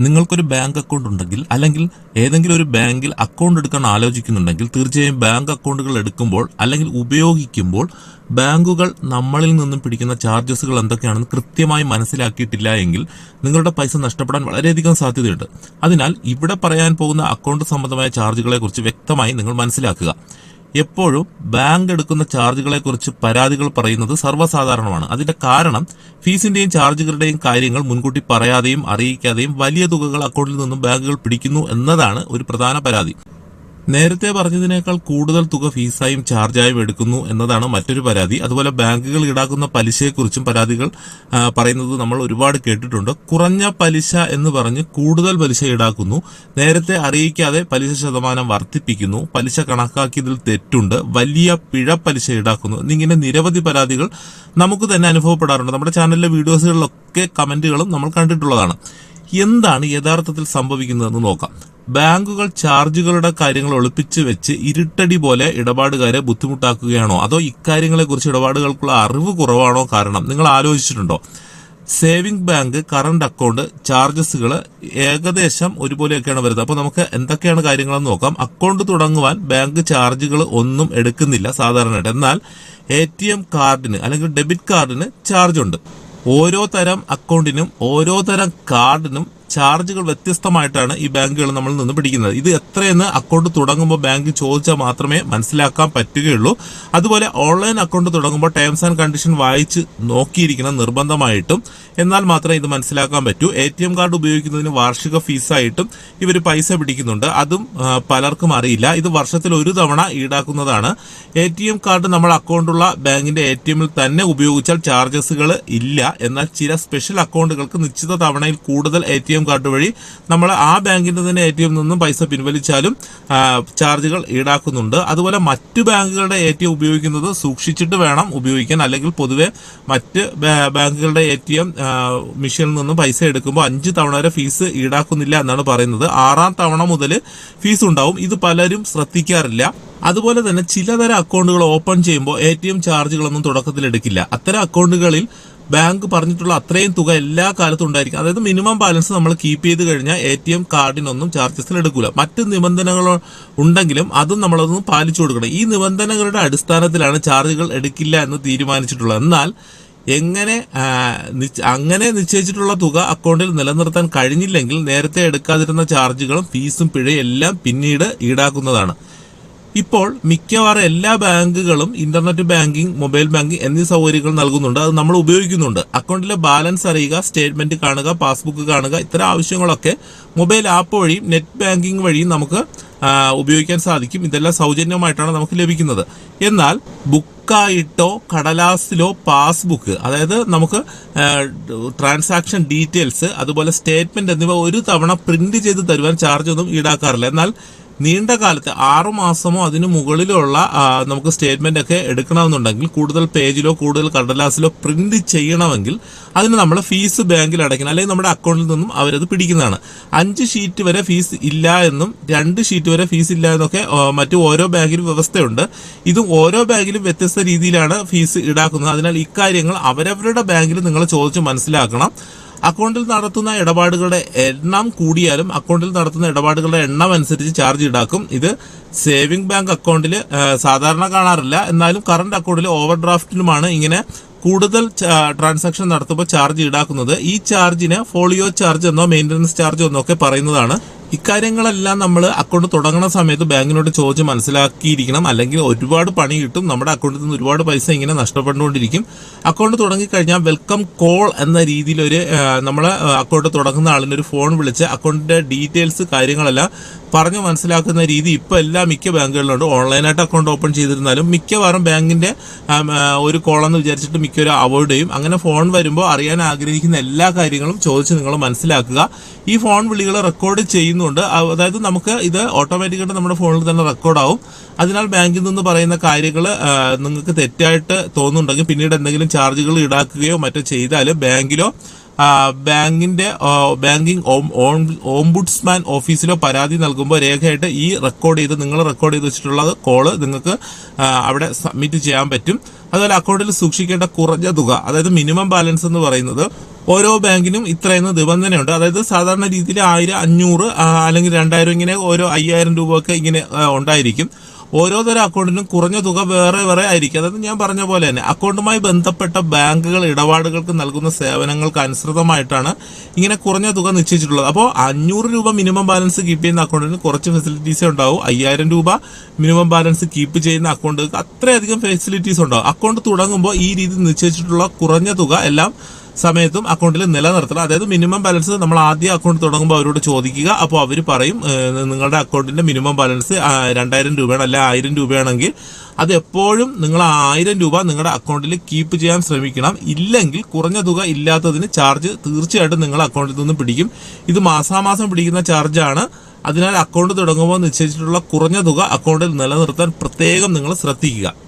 നിങ്ങൾക്കൊരു bank account ഉണ്ടെങ്കിൽ അല്ലെങ്കിൽ ഏതെങ്കിലും ഒരു ബാങ്കിൽ അക്കൗണ്ട് എടുക്കാൻ ആലോചിക്കുന്നുണ്ടെങ്കിൽ തീർച്ചയായും ബാങ്ക് അക്കൗണ്ടുകൾ എടുക്കുമ്പോൾ അല്ലെങ്കിൽ ഉപയോഗിക്കുമ്പോൾ ബാങ്കുകൾ നമ്മളിൽ നിന്നും പിടിക്കുന്ന ചാർജസുകൾ എന്തൊക്കെയാണെന്ന് കൃത്യമായി മനസ്സിലാക്കിയിട്ടില്ല എങ്കിൽ നിങ്ങളുടെ പൈസ നഷ്ടപ്പെടാൻ വളരെയധികം സാധ്യതയുണ്ട്. അതിനാൽ ഇവിടെ പറയാൻ പോകുന്ന അക്കൗണ്ട് സംബന്ധമായ ചാർജുകളെക്കുറിച്ച് വ്യക്തമായി നിങ്ങൾ മനസ്സിലാക്കുക. എപ്പോഴും ബാങ്ക് എടുക്കുന്ന ചാർജുകളെ കുറിച്ച് പരാതികൾ പറയുന്നത് സർവസാധാരണമാണ്. അതിന്റെ കാരണം ഫീസിന്റെയും ചാർജുകളുടെയും കാര്യങ്ങൾ മുൻകൂട്ടി പറയാതെയും അറിയിക്കാതെയും വലിയ തുകകൾ അക്കൗണ്ടിൽ നിന്നും ബാങ്കുകൾ പിടിക്കുന്നു എന്നതാണ് ഒരു പ്രധാന പരാതി. നേരത്തെ പറഞ്ഞതിനേക്കാൾ കൂടുതൽ തുക ഫീസായും ചാർജായും എടുക്കുന്നു എന്നതാണ് മറ്റൊരു പരാതി. അതുപോലെ ബാങ്കുകൾ ഈടാക്കുന്ന പലിശയെക്കുറിച്ചും പരാതികൾ പറയുന്നത് നമ്മൾ ഒരുപാട് കേട്ടിട്ടുണ്ട്. കുറഞ്ഞ പലിശ എന്ന് പറഞ്ഞ് കൂടുതൽ പലിശ ഈടാക്കുന്നു. നേരത്തെ അറിയിക്കാതെ പലിശ ശതമാനം വർദ്ധിപ്പിക്കുന്നു. പലിശ കണക്കാക്കിയതിൽ തെറ്റുണ്ട്. വലിയ പിഴ പലിശ ഈടാക്കുന്നു. എന്നിങ്ങനെ നിരവധി പരാതികൾ നമുക്ക് തന്നെ അനുഭവപ്പെടാറുണ്ട്. നമ്മുടെ ചാനലിലെ വീഡിയോസുകളിലൊക്കെ കമന്റുകളും നമ്മൾ കണ്ടിട്ടുള്ളതാണ്. എന്താണ് യഥാർത്ഥത്തിൽ സംഭവിക്കുന്നതെന്ന് നോക്കാം. ബാങ്കുകൾ ചാർജുകളുടെ കാര്യങ്ങൾ ഒളിപ്പിച്ച് വെച്ച് ഇരുട്ടടി പോലെ ഇടപാടുകാരെ ബുദ്ധിമുട്ടാക്കുകയാണോ? അതോ ഇക്കാര്യങ്ങളെക്കുറിച്ച് ഇടപാടുകൾക്കുള്ള അറിവ് കുറവാണോ കാരണം? നിങ്ങൾ ആലോചിച്ചിട്ടുണ്ടോ? സേവിംഗ് ബാങ്ക് കറണ്ട് അക്കൗണ്ട് ചാർജസുകൾ ഏകദേശം ഒരുപോലെയൊക്കെയാണ് വരുന്നത്. അപ്പോൾ നമുക്ക് എന്തൊക്കെയാണ് കാര്യങ്ങളെന്ന് നോക്കാം. അക്കൗണ്ട് തുടങ്ങുവാൻ ബാങ്ക് ചാർജുകൾ ഒന്നും എടുക്കുന്നില്ല സാധാരണയായിട്ട്. എന്നാൽ എ ടി എം കാർഡിന് അല്ലെങ്കിൽ ഡെബിറ്റ് കാർഡിന് ചാർജ് ഉണ്ട് ഓരോ തരം അക്കൗണ്ടിനും ഓരോ തരം കാർഡിനും ചാർജുകൾ വ്യത്യസ്തമായിട്ടാണ് ഈ ബാങ്കുകൾ നമ്മൾ നിന്ന് പിടിക്കുന്നത്. ഇത് എത്രയെന്ന് അക്കൗണ്ട് തുടങ്ങുമ്പോൾ ബാങ്ക് ചോദിച്ചാൽ മാത്രമേ മനസ്സിലാക്കാൻ പറ്റുകയുള്ളൂ. അതുപോലെ ഓൺലൈൻ അക്കൗണ്ട് തുടങ്ങുമ്പോൾ ടേംസ് ആൻഡ് കണ്ടീഷൻ വായിച്ച് നോക്കിയിരിക്കണം നിർബന്ധമായിട്ടും. എന്നാൽ മാത്രമേ ഇത് മനസ്സിലാക്കാൻ പറ്റൂ. എ ടി എം കാർഡ് ഉപയോഗിക്കുന്നതിന് വാർഷിക ഫീസായിട്ടും ഇവർ പൈസ പിടിക്കുന്നുണ്ട്. അതും പലർക്കും അറിയില്ല. ഇത് വർഷത്തിൽ ഒരു തവണ ഈടാക്കുന്നതാണ്. എ ടി എം കാർഡ് നമ്മൾ അക്കൗണ്ടുള്ള ബാങ്കിന്റെ എ ടി എമ്മിൽ തന്നെ ഉപയോഗിച്ചാൽ ചാർജസുകൾ ഇല്ല. എന്നാൽ ചില സ്പെഷ്യൽ അക്കൗണ്ടുകൾക്ക് നിശ്ചിത തവണയിൽ കൂടുതൽ എ ടി എം കാർഡ് വഴി നമ്മൾ ആ ബാങ്കിന്റെ തന്നെ എ ടി എം നിന്നും പൈസ പിൻവലിച്ചാലും ചാർജുകൾ ഈടാക്കുന്നുണ്ട്. അതുപോലെ മറ്റു ബാങ്കുകളുടെ എ ടി എം ഉപയോഗിക്കുന്നത് സൂക്ഷിച്ചിട്ട് വേണം ഉപയോഗിക്കാൻ. അല്ലെങ്കിൽ പൊതുവെ മറ്റ് ബാങ്കുകളുടെ എ ടി എം മെഷീനിൽ നിന്നും പൈസ എടുക്കുമ്പോൾ അഞ്ച് തവണ വരെ ഫീസ് ഈടാക്കുന്നില്ല എന്നാണ് പറയുന്നത്. ആറാം തവണ മുതൽ ഫീസ് ഉണ്ടാവും. ഇത് പലരും ശ്രദ്ധിക്കാറില്ല. അതുപോലെ തന്നെ ചിലതരം അക്കൗണ്ടുകൾ ഓപ്പൺ ചെയ്യുമ്പോൾ എ ടി എം ചാർജുകളൊന്നും തുടക്കത്തിൽ എടുക്കില്ല. അത്തരം അക്കൗണ്ടുകളിൽ ബാങ്ക് പറഞ്ഞിട്ടുള്ള അത്രയും തുക എല്ലാ കാലത്തും ഉണ്ടായിരിക്കും. അതായത് മിനിമം ബാലൻസ് നമ്മൾ കീപ്പ് ചെയ്ത് കഴിഞ്ഞാൽ എ ടി എം കാർഡിനൊന്നും ചാർജസിൽ എടുക്കൂല. മറ്റ് നിബന്ധനകൾ ഉണ്ടെങ്കിലും അതും നമ്മളതൊന്നും പാലിച്ചു കൊടുക്കണം. ഈ നിബന്ധനകളുടെ അടിസ്ഥാനത്തിലാണ് ചാർജുകൾ എടുക്കില്ല എന്ന് തീരുമാനിച്ചിട്ടുള്ളത്. എന്നാൽ എങ്ങനെ അങ്ങനെ നിശ്ചയിച്ചിട്ടുള്ള തുക അക്കൗണ്ടിൽ നിലനിർത്താൻ കഴിഞ്ഞില്ലെങ്കിൽ നേരത്തെ എടുക്കാതിരുന്ന ചാർജുകളും ഫീസും പിഴയും എല്ലാം പിന്നീട് ഈടാക്കുന്നതാണ്. ഇപ്പോൾ മിക്കവാറും എല്ലാ ബാങ്കുകളും ഇന്റർനെറ്റ് ബാങ്കിംഗ് മൊബൈൽ ബാങ്കിംഗ് എന്നീ സൗകര്യങ്ങൾ നൽകുന്നുണ്ട്. അത് നമ്മൾ ഉപയോഗിക്കുന്നുണ്ട്. അക്കൗണ്ടിലെ ബാലൻസ് അറിയുക സ്റ്റേറ്റ്മെന്റ് കാണുക പാസ്ബുക്ക് കാണുക ഇത്തരം ആവശ്യങ്ങളൊക്കെ മൊബൈൽ ആപ്പ് വഴിയും നെറ്റ് ബാങ്കിംഗ് വഴിയും നമുക്ക് ഉപയോഗിക്കാൻ സാധിക്കും. ഇതെല്ലാം സൗജന്യമായിട്ടാണ് നമുക്ക് ലഭിക്കുന്നത്. എന്നാൽ ബുക്കായിട്ടോ കടലാസിലോ പാസ്ബുക്ക് അതായത് നമുക്ക് ട്രാൻസാക്ഷൻ ഡീറ്റെയിൽസ് അതുപോലെ സ്റ്റേറ്റ്മെന്റ് എന്നിവ ഒരു തവണ പ്രിന്റ് ചെയ്ത് തരുവാൻ ചാർജ് ഒന്നും ഈടാക്കാറില്ല. എന്നാൽ നീണ്ട കാലത്ത് ആറു മാസമോ അതിനു മുകളിലുള്ള നമുക്ക് സ്റ്റേറ്റ്മെന്റ് ഒക്കെ എടുക്കണമെന്നുണ്ടെങ്കിൽ കൂടുതൽ പേജിലോ കൂടുതൽ കടലാസിലോ പ്രിന്റ് ചെയ്യണമെങ്കിൽ അതിന് നമ്മൾ ഫീസ് ബാങ്കിൽ അടയ്ക്കണം. അല്ലെങ്കിൽ നമ്മുടെ അക്കൗണ്ടിൽ നിന്നും അവരത് പിടിക്കുന്നതാണ്. അഞ്ച് ഷീറ്റ് വരെ ഫീസ് ഇല്ല എന്നും രണ്ട് ഷീറ്റ് വരെ ഫീസ് ഇല്ല എന്നൊക്കെ മറ്റു ഓരോ ബാങ്കിലും വ്യവസ്ഥയുണ്ട്. ഇതും ഓരോ ബാങ്കിലും വ്യത്യസ്ത രീതിയിലാണ് ഫീസ് ഈടാക്കുന്നത്. അതിനാൽ ഇക്കാര്യങ്ങൾ അവരവരുടെ ബാങ്കിൽ നിങ്ങൾ ചോദിച്ച് മനസ്സിലാക്കണം. അക്കൗണ്ടിൽ നടത്തുന്ന ഇടപാടുകളുടെ എണ്ണം കൂടിയാലും അക്കൗണ്ടിൽ നടത്തുന്ന ഇടപാടുകളുടെ എണ്ണം അനുസരിച്ച് ചാർജ് ഈടാക്കും. ഇത് സേവിംഗ് ബാങ്ക് അക്കൗണ്ടിൽ സാധാരണ കാണാറില്ല. എന്നാലും കറണ്ട് അക്കൗണ്ടിൽ ഓവർ ഡ്രാഫ്റ്റിലുമാണ് ഇങ്ങനെ കൂടുതൽ ട്രാൻസാക്ഷൻ നടത്തുമ്പോൾ ചാർജ് ഈടാക്കുന്നത്. ഈ ചാർജിന് ഫോളിയോ ചാർജ് എന്നോ മെയിന്റനൻസ് ചാർജ് എന്നോ ഒക്കെ പറയുന്നതാണ് ഇക്കാര്യങ്ങളെല്ലാം നമ്മൾ അക്കൗണ്ട് തുടങ്ങുന്ന സമയത്ത് ബാങ്കിനോട് ചോദിച്ച് മനസ്സിലാക്കിയിരിക്കണം. അല്ലെങ്കിൽ ഒരുപാട് പണി കിട്ടും. നമ്മുടെ അക്കൗണ്ടിൽ നിന്ന് ഒരുപാട് പൈസ ഇങ്ങനെ നഷ്ടപ്പെട്ടുകൊണ്ടിരിക്കും. അക്കൗണ്ട് തുടങ്ങിക്കഴിഞ്ഞാൽ വെൽക്കം കോൾ എന്ന രീതിയിൽ ഒരു നമ്മൾ അക്കൗണ്ട് തുടങ്ങുന്ന ആളിനൊരു ഫോൺ വിളിച്ച് അക്കൗണ്ടിന്റെ ഡീറ്റെയിൽസ് കാര്യങ്ങളെല്ലാം പറഞ്ഞു മനസ്സിലാക്കുന്ന രീതി ഇപ്പോൾ എല്ലാ മിക്ക ബാങ്കുകളിലുണ്ട്. ഓൺലൈനായിട്ട് അക്കൗണ്ട് ഓപ്പൺ ചെയ്തിരുന്നാലും മിക്കവാറും ആ, ഒരു കോളെന്ന് വിചാരിച്ചിട്ട് മിക്കവരും അവോയ്ഡ് ചെയ്യും. അങ്ങനെ ഫോൺ വരുമ്പോൾ അറിയാൻ ആഗ്രഹിക്കുന്ന എല്ലാ കാര്യങ്ങളും ചോദിച്ച് നിങ്ങൾ മനസ്സിലാക്കുക. ഈ ഫോൺ വിളികൾ റെക്കോർഡ് ചെയ്യുന്നുണ്ട്. അതായത് നമുക്ക് ഇത് ഓട്ടോമാറ്റിക്കായിട്ട് നമ്മുടെ ഫോണിൽ തന്നെ റെക്കോർഡാവും. അതിനാൽ ബാങ്കിൽ നിന്ന് പറയുന്ന കാര്യങ്ങൾ നിങ്ങൾക്ക് തെറ്റായിട്ട് തോന്നുന്നുണ്ടെങ്കിൽ പിന്നീട് എന്തെങ്കിലും ചാർജുകൾ ഈടാക്കുകയോ മറ്റോ ചെയ്താൽ ബാങ്കിലോ ബാങ്കിന്റെ ബാങ്കിങ് ഓംബുഡ്സ്മാൻ ഓഫീസിലോ പരാതി നൽകുമ്പോൾ രേഖയായിട്ട് ഈ റെക്കോർഡ് ചെയ്ത് നിങ്ങൾ റെക്കോർഡ് ചെയ്ത് വെച്ചിട്ടുള്ള കോൾ നിങ്ങൾക്ക് അവിടെ സബ്മിറ്റ് ചെയ്യാൻ പറ്റും. അതുപോലെ അക്കൗണ്ടിൽ സൂക്ഷിക്കേണ്ട കുറഞ്ഞ തുക അതായത് മിനിമം ബാലൻസ് എന്ന് പറയുന്നത് ഓരോ ബാങ്കിനും ഇത്രയെന്ന് നിബന്ധനയുണ്ട്. അതായത് സാധാരണ രീതിയിൽ ആയിരം അഞ്ഞൂറ് അല്ലെങ്കിൽ രണ്ടായിരം ഇങ്ങനെ ഓരോ അയ്യായിരം രൂപ ഒക്കെ ഇങ്ങനെ ഉണ്ടായിരിക്കും. ഓരോ തരം അക്കൗണ്ടിനും കുറഞ്ഞ തുക വേറെ വേറെ ആയിരിക്കും. അതായത് ഞാൻ പറഞ്ഞ പോലെ തന്നെ അക്കൗണ്ടുമായി ബന്ധപ്പെട്ട ബാങ്കുകൾ ഇടപാടുകൾക്ക് നൽകുന്ന സേവനങ്ങൾക്ക് അനുസൃതമായിട്ടാണ് ഇങ്ങനെ കുറഞ്ഞ തുക നിശ്ചയിച്ചിട്ടുള്ളത്. അപ്പോൾ അഞ്ഞൂറ് രൂപ മിനിമം ബാലൻസ് കീപ്പ് ചെയ്യുന്ന അക്കൗണ്ടിന് കുറച്ച് ഫെസിലിറ്റീസ് ഉണ്ടാവും. അയ്യായിരം രൂപ മിനിമം ബാലൻസ് കീപ്പ് ചെയ്യുന്ന അക്കൗണ്ടുകൾക്ക് അത്രയധികം ഫെസിലിറ്റീസ് ഉണ്ടാവും. അക്കൗണ്ട് തുടങ്ങുമ്പോൾ ഈ രീതി നിശ്ചയിച്ചിട്ടുള്ള കുറഞ്ഞ തുക എല്ലാം സമയത്തും അക്കൗണ്ടിൽ നിലനിർത്തണം. അതായത് മിനിമം ബാലൻസ് നമ്മൾ ആദ്യ അക്കൗണ്ട് തുടങ്ങുമ്പോൾ അവരോട് ചോദിക്കുക. അപ്പോൾ അവർ പറയും നിങ്ങളുടെ അക്കൗണ്ടിന്റെ മിനിമം ബാലൻസ് രണ്ടായിരം രൂപയാണ് അല്ല ആയിരം രൂപയാണെങ്കിൽ അത് എപ്പോഴും നിങ്ങൾ ആയിരം രൂപ നിങ്ങളുടെ അക്കൗണ്ടിൽ കീപ്പ് ചെയ്യാൻ ശ്രമിക്കണം. ഇല്ലെങ്കിൽ കുറഞ്ഞ തുക ഇല്ലാത്തതിന് ചാർജ് തീർച്ചയായിട്ടും നിങ്ങളുടെ അക്കൗണ്ടിൽ നിന്ന് പിടിക്കും. ഇത് മാസാമാസം പിടിക്കുന്ന ചാർജാണ്. അതിനാൽ അക്കൗണ്ട് തുടങ്ങുമ്പോൾ നിശ്ചയിച്ചിട്ടുള്ള കുറഞ്ഞ തുക അക്കൗണ്ടിൽ നിലനിർത്താൻ പ്രത്യേകം നിങ്ങൾ ശ്രദ്ധിക്കുക.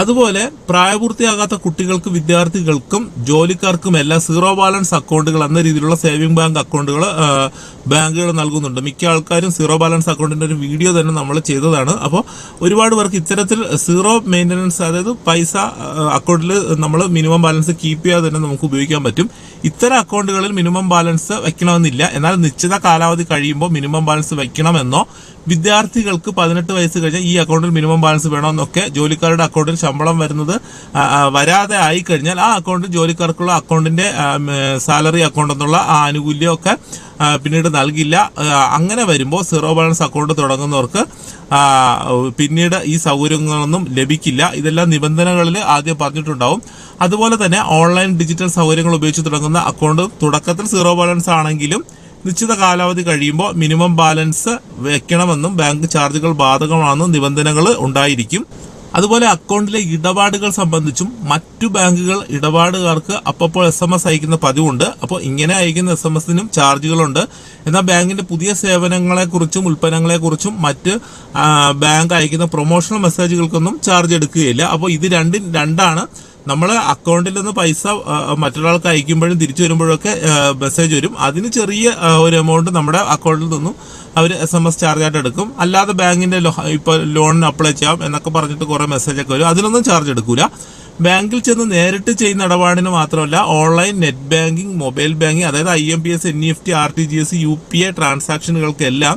അതുപോലെ പ്രായപൂർത്തിയാകാത്ത കുട്ടികൾക്ക് വിദ്യാർത്ഥികൾക്കും ജോലിക്കാർക്കും എല്ലാം സീറോ ബാലൻസ് അക്കൗണ്ടുകൾ എന്ന രീതിയിലുള്ള സേവിംഗ് ബാങ്ക് അക്കൗണ്ടുകൾ ബാങ്കുകൾ നൽകുന്നുണ്ട്. മിക്ക ആൾക്കാരും സീറോ ബാലൻസ് അക്കൗണ്ടിന്റെ ഒരു വീഡിയോ തന്നെ നമ്മൾ ചെയ്തതാണ്. അപ്പോൾ ഒരുപാട് പേർക്ക് ഇത്തരത്തിൽ സീറോ മെയിന്റനൻസ് അതായത് പൈസ അക്കൗണ്ടിൽ നമ്മൾ മിനിമം ബാലൻസ് കീപ്പ് ചെയ്യാതെ തന്നെ നമുക്ക് ഉപയോഗിക്കാൻ പറ്റും. ഇത്തരം അക്കൗണ്ടുകളിൽ മിനിമം ബാലൻസ് വെക്കണമെന്നില്ല. എന്നാൽ നിശ്ചിത കാലാവധി കഴിയുമ്പോൾ മിനിമം ബാലൻസ് വെക്കണമെന്നോ വിദ്യാർത്ഥികൾക്ക് പതിനെട്ട് വയസ്സ് കഴിഞ്ഞാൽ ഈ അക്കൗണ്ടിൽ മിനിമം ബാലൻസ് വേണമെന്നൊക്കെ ജോലിക്കാരുടെ അക്കൗണ്ടിൽ ശമ്പളം വരുന്നത് വരാതെ ആയി കഴിഞ്ഞാൽ ആ അക്കൗണ്ടിൽ ജോലിക്കാർക്കുള്ള അക്കൗണ്ടിന്റെ സാലറി അക്കൗണ്ട് എന്നുള്ള ആ ആനുകൂല്യമൊക്കെ പിന്നീട് നൽകില്ല. അങ്ങനെ വരുമ്പോൾ സീറോ ബാലൻസ് അക്കൗണ്ട് തുടങ്ങുന്നവർക്ക് പിന്നീട് ഈ സൗകര്യങ്ങളൊന്നും ലഭിക്കില്ല. ഇതെല്ലാം നിബന്ധനകളിൽ ആദ്യം പറഞ്ഞിട്ടുണ്ടാവും. അതുപോലെ തന്നെ ഓൺലൈൻ ഡിജിറ്റൽ സൗകര്യങ്ങൾ ഉപയോഗിച്ച് തുടങ്ങുന്ന അക്കൗണ്ട് തുടക്കത്തിൽ സീറോ ബാലൻസ് ആണെങ്കിലും നിശ്ചിത കാലാവധി കഴിയുമ്പോൾ മിനിമം ബാലൻസ് വെക്കണമെന്നും ബാങ്ക് ചാർജുകൾ ബാധകമാണെന്നും നിബന്ധനകൾ ഉണ്ടായിരിക്കും. അതുപോലെ അക്കൗണ്ടിലെ ഇടപാടുകൾ സംബന്ധിച്ചും മറ്റു ബാങ്കുകൾ ഇടപാടുകാർക്ക് അപ്പോൾ എസ് എം എസ് അയക്കുന്ന പതിവുണ്ട്. അപ്പോൾ ഇങ്ങനെ അയക്കുന്ന എസ് എം എസിനും ചാർജുകളുണ്ട്. എന്നാൽ ബാങ്കിന്റെ പുതിയ സേവനങ്ങളെക്കുറിച്ചും ഉൽപ്പന്നങ്ങളെക്കുറിച്ചും മറ്റ് ബാങ്ക് അയക്കുന്ന പ്രൊമോഷണൽ മെസ്സേജുകൾക്കൊന്നും ചാർജ് എടുക്കുകയില്ല. അപ്പോൾ ഇത് രണ്ടും രണ്ടാണ് നമ്മൾ അക്കൗണ്ടിൽ നിന്ന് പൈസ മറ്റൊരാൾക്ക് അയക്കുമ്പോഴും തിരിച്ചു വരുമ്പോഴൊക്കെ മെസ്സേജ് വരും. അതിന് ചെറിയ ഒരു എമൗണ്ട് നമ്മുടെ അക്കൗണ്ടിൽ നിന്നും അവർ എസ് എം എസ് ചാർജ് ആയിട്ട് എടുക്കും. അല്ലാതെ ബാങ്കിന്റെ ലോ- ഇപ്പൊ ലോണിന് അപ്ലൈ ചെയ്യാം എന്നൊക്കെ പറഞ്ഞിട്ട് കുറേ മെസ്സേജ് ഒക്കെ വരും. അതിനൊന്നും ചാർജ് എടുക്കൂല. ബാങ്കിൽ ചെന്ന് നേരിട്ട് ചെയ്യുന്ന ഇടപാടിന് മാത്രമല്ല online net banking mobile banking അതായത് I M P S N E F T R T G S U P I ട്രാൻസാക്ഷനുകൾക്കെല്ലാം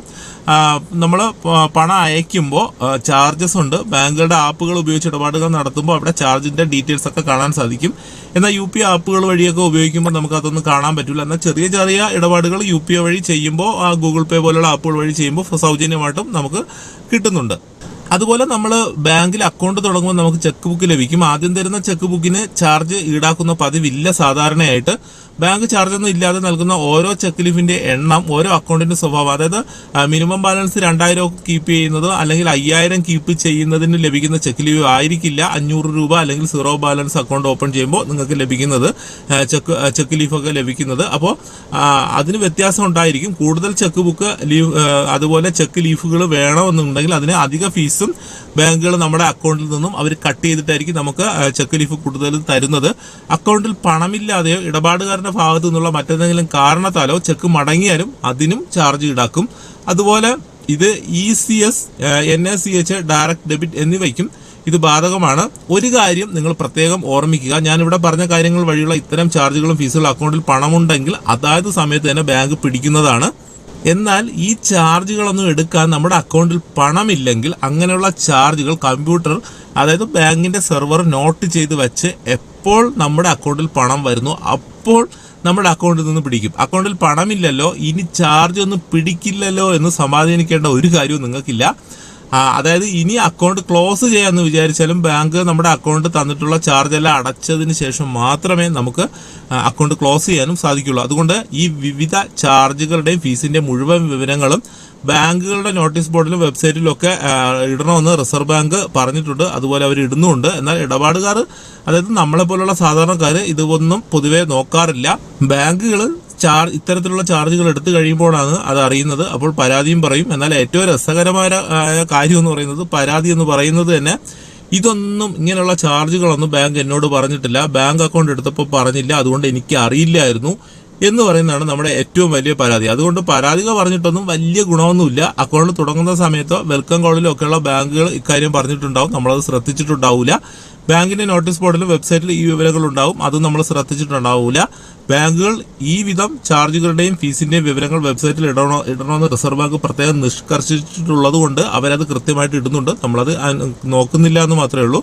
നമ്മൾ പണം അയക്കുമ്പോൾ ചാർജസ് ഉണ്ട്. ബാങ്കുകളുടെ ആപ്പുകൾ ഉപയോഗിച്ച് ഇടപാടുകൾ നടത്തുമ്പോൾ അവിടെ ചാർജിന്റെ ഡീറ്റെയിൽസ് ഒക്കെ കാണാൻ സാധിക്കും. എന്നാൽ യു പി ആപ്പുകൾ വഴിയൊക്കെ ഉപയോഗിക്കുമ്പോൾ നമുക്ക് അതൊന്നും കാണാൻ പറ്റില്ല എന്നാൽ ചെറിയ ചെറിയ ഇടപാടുകൾ യു പി ഐ വഴി ചെയ്യുമ്പോൾ ഗൂഗിൾ പേ പോലുള്ള ആപ്പുകൾ വഴി ചെയ്യുമ്പോൾ സൗജന്യമായിട്ടും നമുക്ക് കിട്ടുന്നുണ്ട്. അതുപോലെ നമ്മൾ ബാങ്കിൽ അക്കൗണ്ട് തുടങ്ങുമ്പോൾ നമുക്ക് ചെക്ക് ബുക്ക് ലഭിക്കും. ആദ്യം തരുന്ന ചെക്ക് ബുക്കിന് ചാർജ് ഈടാക്കുന്ന പതിവില്ല സാധാരണയായിട്ട്. ബാങ്ക് ചാർജ് ഒന്നും ഇല്ലാതെ നൽകുന്ന ഓരോ ചെക്ക് ലീഫിന്റെ എണ്ണം ഓരോ അക്കൗണ്ടിന്റെ സ്വഭാവം അതായത് മിനിമം ബാലൻസ് രണ്ടായിരം കീപ്പ് ചെയ്യുന്നത് അല്ലെങ്കിൽ അയ്യായിരം കീപ്പ് ചെയ്യുന്നതിന് ലഭിക്കുന്ന ചെക്ക് ലീവ് ആയിരിക്കില്ല. അഞ്ഞൂറ് രൂപ അല്ലെങ്കിൽ സീറോ ബാലൻസ് അക്കൗണ്ട് ഓപ്പൺ ചെയ്യുമ്പോൾ നിങ്ങൾക്ക് ലഭിക്കുന്നത് ചെക്ക് ചെക്ക് ലീഫൊക്കെ ലഭിക്കുന്നത്. അപ്പോൾ അതിന് വ്യത്യാസം ഉണ്ടായിരിക്കും. കൂടുതൽ ചെക്ക് ബുക്ക് ലീവ് അതുപോലെ ചെക്ക് ലീഫുകൾ വേണമെന്നുണ്ടെങ്കിൽ അതിന് അധിക ഫീസും ബാങ്കുകൾ നമ്മുടെ അക്കൗണ്ടിൽ നിന്നും അവർ കട്ട് ചെയ്തിട്ടായിരിക്കും നമുക്ക് ചെക്ക് ലീഫ് കൂടുതൽ തരുന്നത്. അക്കൗണ്ടിൽ പണമില്ലാതെയോ ഇടപാടുകാരന്റെ ഭാഗത്തു നിന്നുള്ള മറ്റെന്തെങ്കിലും കാരണത്താലോ ചെക്ക് മടങ്ങിയാലും അതിനും ചാർജ് ഈടാക്കും. അതുപോലെ ഇത് E C S N A C H direct debit എന്നിവയ്ക്കും ഇത് ബാധകമാണ്. ഒരു കാര്യം നിങ്ങൾ പ്രത്യേകം ഓർമ്മിക്കുക. ഞാൻ ഇവിടെ പറഞ്ഞ കാര്യങ്ങൾ വഴിയുള്ള ഇത്തരം ചാർജുകളും ഫീസുകളും അക്കൗണ്ടിൽ പണമുണ്ടെങ്കിൽ അതായത് സമയത്ത് തന്നെ ബാങ്ക് പിടിക്കുന്നതാണ്. എന്നാൽ ഈ ചാർജുകളൊന്നും എടുക്കാൻ നമ്മുടെ അക്കൗണ്ടിൽ പണമില്ലെങ്കിൽ അങ്ങനെയുള്ള ചാർജുകൾ കമ്പ്യൂട്ടർ അതായത് ബാങ്കിന്റെ സെർവർ നോട്ട് ചെയ്ത് വെച്ച് എപ്പോൾ നമ്മുടെ അക്കൗണ്ടിൽ പണം വരുന്നു അപ്പോൾ നമ്മുടെ അക്കൗണ്ടിൽ നിന്ന് പിടിക്കും. അക്കൗണ്ടിൽ പണമില്ലല്ലോ ഇനി ചാർജ് ഒന്നും പിടിക്കില്ലല്ലോ എന്ന് സമാധാനിക്കേണ്ട ഒരു കാര്യവും നിങ്ങൾക്കില്ല. അതായത് ഇനി അക്കൗണ്ട് ക്ലോസ് ചെയ്യാമെന്ന് വിചാരിച്ചാലും ബാങ്ക് നമ്മുടെ അക്കൗണ്ട് തന്നിട്ടുള്ള ചാർജ് എല്ലാം അടച്ചതിന് ശേഷം മാത്രമേ നമുക്ക് അക്കൗണ്ട് ക്ലോസ് ചെയ്യാനും സാധിക്കുള്ളൂ. അതുകൊണ്ട് ഈ വിവിധ ചാർജുകളുടെയും ഫീസിന്റെ മുഴുവൻ വിവരങ്ങളും ബാങ്കുകളുടെ നോട്ടീസ് ബോർഡിലും വെബ്സൈറ്റിലും ഒക്കെ ഇടണമെന്ന് റിസർവ് ബാങ്ക് പറഞ്ഞിട്ടുണ്ട്. അതുപോലെ അവർ ഇടുന്നുമുണ്ട് എന്നാൽ ഇടപാടുകാർ അതായത് നമ്മളെ പോലുള്ള സാധാരണക്കാർ ഇതൊന്നും പൊതുവെ നോക്കാറില്ല. ബാങ്കുകൾ ചാർജ് ഇത്തരത്തിലുള്ള ചാർജുകൾ എടുത്തു കഴിയുമ്പോഴാണ് അത് അറിയുന്നത്. അപ്പോൾ പരാതിയും പറയും. എന്നാൽ ഏറ്റവും രസകരമായ കാര്യം എന്ന് പറയുന്നത് പരാതി എന്ന് പറയുന്നത് തന്നെ ഇതൊന്നും ഇങ്ങനെയുള്ള ചാർജുകളൊന്നും ബാങ്ക് എന്നോട് പറഞ്ഞിട്ടില്ല. ബാങ്ക് അക്കൗണ്ട് എടുത്തപ്പോൾ പറഞ്ഞില്ല. അതുകൊണ്ട് എനിക്ക് അറിയില്ലായിരുന്നു എന്ന് പറയുന്നതാണ് നമ്മുടെ ഏറ്റവും വലിയ പരാതി. അതുകൊണ്ട് പരാതികൾ പറഞ്ഞിട്ടൊന്നും വലിയ ഗുണമൊന്നുമില്ല. അക്കൗണ്ട് തുടങ്ങുന്ന സമയത്തോ വെൽക്കം കോളിലോ ഒക്കെയുള്ള ബാങ്കുകൾ ഇക്കാര്യം പറഞ്ഞിട്ടുണ്ടാവും. നമ്മളത് ശ്രദ്ധിച്ചിട്ടുണ്ടാവില്ല ബാങ്കിന്റെ നോട്ടീസ് ബോർഡിലും വെബ്സൈറ്റിലും ഈ വിവരങ്ങൾ ഉണ്ടാവും അത് നമ്മൾ ശ്രദ്ധിച്ചിട്ടുണ്ടാവില്ല ബാങ്കുകൾ ഈ വിധം ചാർജുകളുടെയും ഫീസിന്റെയും വിവരങ്ങൾ വെബ്സൈറ്റിൽ ഇടണോ ഇടണമെന്ന് റിസർവ് ബാങ്ക് പ്രത്യേകം നിഷ്കർഷിച്ചിട്ടുള്ളത് കൊണ്ട് അവരത് കൃത്യമായിട്ട് ഇടുന്നുണ്ട്. നമ്മളത് നോക്കുന്നില്ല എന്ന് മാത്രമേ ഉള്ളൂ.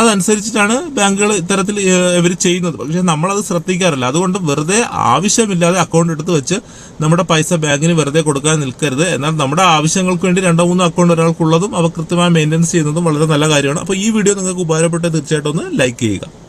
അതനുസരിച്ചിട്ടാണ് ബാങ്കുകൾ ഇത്തരത്തിൽ ഇവർ ചെയ്യുന്നത്. പക്ഷെ നമ്മളത് ശ്രദ്ധിക്കാറില്ല. അതുകൊണ്ട് വെറുതെ ആവശ്യമില്ലാതെ അക്കൗണ്ട് എടുത്ത് വെച്ച് നമ്മുടെ പൈസ ബാങ്കിന് വെറുതെ കൊടുക്കാൻ നിൽക്കരുത്. എന്നാൽ നമ്മുടെ ആവശ്യങ്ങൾക്ക് വേണ്ടി രണ്ടോ മൂന്നോ അക്കൗണ്ട് ഒരാൾക്കുള്ളതും അവ കൃത്യമായി മെയിന്റെനൻസ് ചെയ്യുന്നതും വളരെ നല്ല കാര്യമാണ്. അപ്പോൾ ഈ വീഡിയോ നിങ്ങൾക്ക് ഉപകാരപ്പെട്ട് തീർച്ചയായിട്ടും ഒന്ന് ലൈക്ക് ചെയ്യുക.